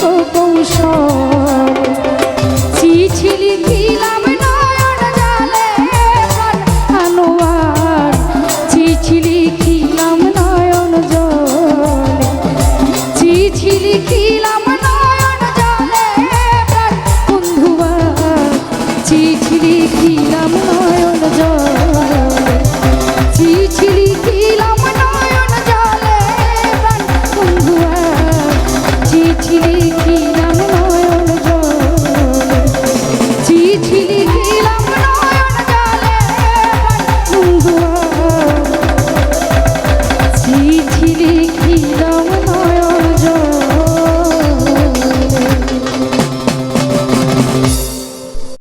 কৌশল